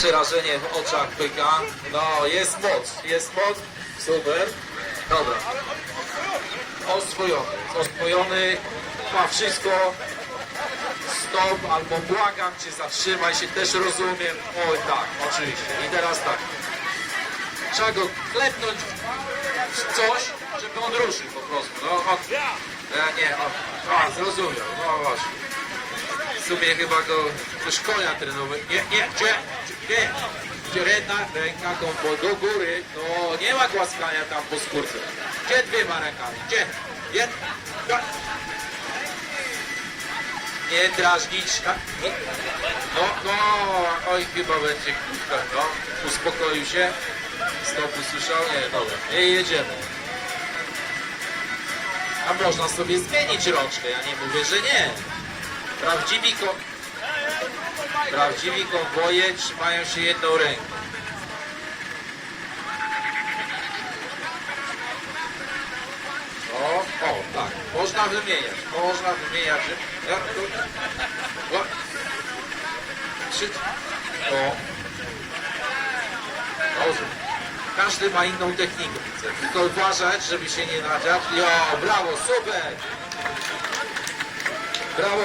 przerażenie w oczach pyka. No, jest moc, jest moc. Super. Dobra. Oswojony, oswojony, ma wszystko. Stop, albo błagam cię, zatrzymaj się, też rozumiem. Oj tak, oczywiście. I teraz tak. Trzeba go klepnąć w coś, żeby on ruszył po prostu. No, on, ja nie, on, a, zrozumiał, no właśnie. W sumie chyba go do szkolenia trenowy. Nie, nie, jedna ręka kombo do góry. No nie ma głaskania tam po skórce. Gdzie dwiema rękami? Gdzie? Jedna. Nie drażnić. a, nie. No, no, oj chyba będzie kurwa, no. Uspokoił się. Stop usłyszał? Nie, dobra. Nie jedziemy. A można sobie zmienić rączkę, ja nie mówię, że nie. Prawdziwi, ko... Prawdziwi konwoje trzymają się jedną ręką. O, o, tak, można wymieniać, można wymieniać. O, trzy, o, dobrze. Każdy ma inną technikę. Tylko uważać, żeby się nie nadziać. Jo, brawo, super! Brawo.